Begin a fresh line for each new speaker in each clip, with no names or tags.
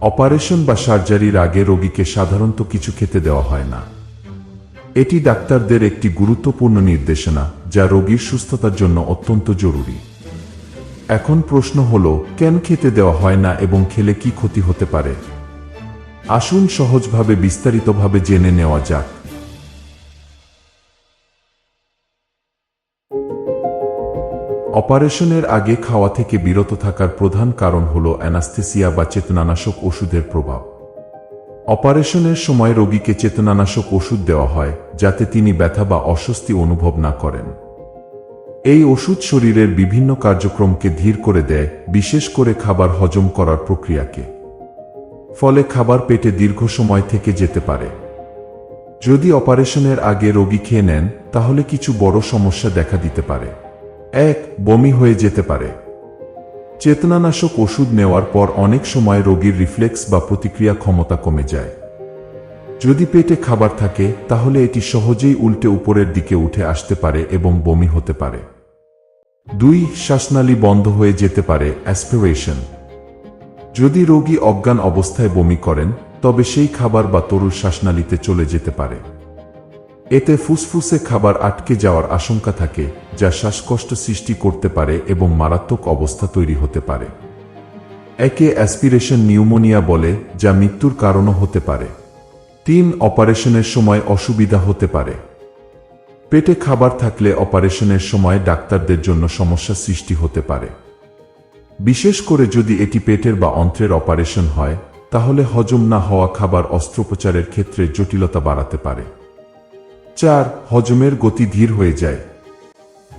Operation বা সার্জারির আগে রোগীকে সাধারণত কিছু খেতে দেওয়া হয় না। এটি ডাক্তারদের একটি গুরুত্বপূর্ণ নির্দেশনা, যা রোগীর সুস্থতার জন্য অত্যন্ত জরুরি। এখন প্রশ্ন হল, কেন খেতে দেওয়া হয় না এবং খেলে কি ক্ষতি হতে পারে? আসুন সহজভাবে বিস্তারিতভাবে জেনে নেওয়া যাক। অপারেশনের আগে খাওয়া থেকে বিরত থাকার প্রধান কারণ হল অ্যানাস্থেসিয়া বা চেতনানাশক ওষুধের প্রভাব। অপারেশনের সময় রোগীকে চেতনানাশক ওষুধ দেওয়া হয়, যাতে তিনি ব্যথা বা অস্বস্তি অনুভব না করেন। এই ওষুধ শরীরের বিভিন্ন কার্যক্রমকে ধীর করে দেয়, বিশেষ করে খাবার হজম করার প্রক্রিয়াকে। ফলে খাবার পেটে দীর্ঘ সময় থেকে যেতে পারে। যদি অপারেশনের আগে রোগী খেয়ে নেন, তাহলে কিছু বড় সমস্যা দেখা দিতে পারে। এক বমি হয়ে যেতে পারে। চেতনানাশক ওষুধ নেওয়ার পর অনেক সময় রোগীর রিফ্লেক্স বা প্রতিক্রিয়া ক্ষমতা কমে যায়। যদি পেটে খাবার থাকে, তাহলে এটি সহজেই উল্টে উপরের দিকে উঠে আসতে পারে এবং বমি হতে পারে। দুই, শ্বাসনালী বন্ধ হয়ে যেতে পারে অ্যাসপিরেশন যদি রোগী অজ্ঞান অবস্থায় বমি করেন, তবে সেই খাবার বা তরুর শ্বাসনালীতে চলে যেতে পারে। এতে ফুসফুসে খাবার আটকে যাওয়ার আশঙ্কা থাকে, যা শ্বাসকষ্ট সৃষ্টি করতে পারে এবং মারাত্মক অবস্থা তৈরি হতে পারে। একে অ্যাসপিরেশন নিউমোনিয়া বলে, যা মৃত্যুর কারণও হতে পারে। তিন, অপারেশনের সময় অসুবিধা হতে পারে। পেটে খাবার থাকলে অপারেশনের সময় ডাক্তারদের জন্য সমস্যা সৃষ্টি হতে পারে। বিশেষ করে যদি এটি পেটের বা অন্ত্রের অপারেশন হয়, তাহলে হজম না হওয়া খাবার অস্ত্রোপচারের ক্ষেত্রে জটিলতা বাড়াতে পারে। চার হজমের গতি ধীর হয়ে যায়।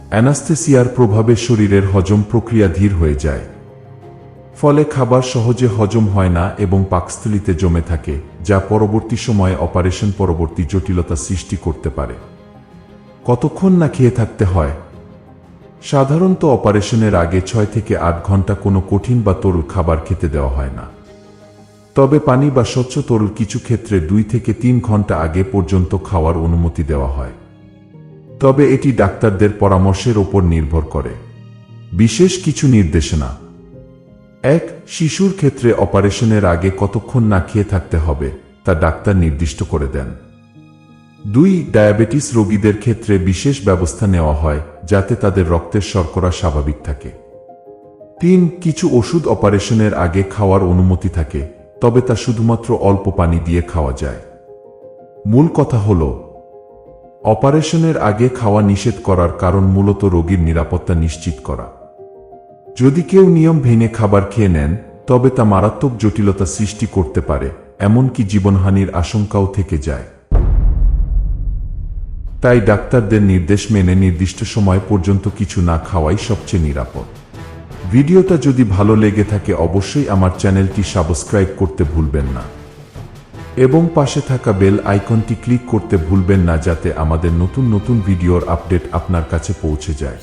অ্যানাস্থেসিয়ার প্রভাবে শরীরের হজম প্রক্রিয়া ধীর হয়ে যায়। ফলে খাবার সহজে হজম হয় না এবং পাকস্থলিতে জমে থাকে, যা পরবর্তী সময়ে অপারেশন পরবর্তী জটিলতা সৃষ্টি করতে পারে। কতক্ষণ না খেয়ে থাকতে হয়? সাধারণত অপারেশনের আগে ছয় থেকে আট ঘণ্টা কোনো কঠিন বা তরল খাবার খেতে দেওয়া হয় না। তবে পানি বা স্বচ্ছ তরল কিছু ক্ষেত্রে দুই থেকে তিন ঘণ্টা আগে পর্যন্ত খাওয়ার অনুমতি দেওয়া হয়। তবে এটি ডাক্তারদের পরামর্শের ওপর নির্ভর করে। বিশেষ কিছু নির্দেশনা। এক, শিশুর ক্ষেত্রে অপারেশনের আগে কতক্ষণ না খেয়ে থাকতে হবে, তা ডাক্তার নির্দিষ্ট করে দেন। দুই, ডায়াবেটিস রোগীদের ক্ষেত্রে বিশেষ ব্যবস্থা নেওয়া হয়, যাতে তাদের রক্তের শর্করা স্বাভাবিক থাকে। তিন, কিছু ওষুধ অপারেশনের আগে খাওয়ার অনুমতি থাকে তবে তা শুধুমাত্র অল্প পানি দিয়ে খাওয়া যায়। মূল কথা হল, অপারেশনের আগে খাওয়া নিষেধ করার কারণ মূলত রোগীর নিরাপত্তা নিশ্চিত করা। যদি কেউ নিয়ম ভেঙে খাবার খেয়ে নেন, তবে তা মারাত্মক জটিলতা সৃষ্টি করতে পারে, এমনকি জীবনহানির আশঙ্কাও থেকে যায়। তাই ডাক্তারদের নির্দেশ মেনে নির্দিষ্ট সময় পর্যন্ত কিছু না খাওয়াই সবচেয়ে নিরাপদ। ভিডিওটা যদি ভালো লেগে থাকে, অবশ্যই আমার চ্যানেলটি সাবস্ক্রাইব করতে ভুলবেন না। এবং পাশে থাকা বেল আইকনটি ক্লিক করতে ভুলবেন না, যাতে আমাদের নতুন নতুন ভিডিওর আপডেট আপনার কাছে পৌঁছে যায়।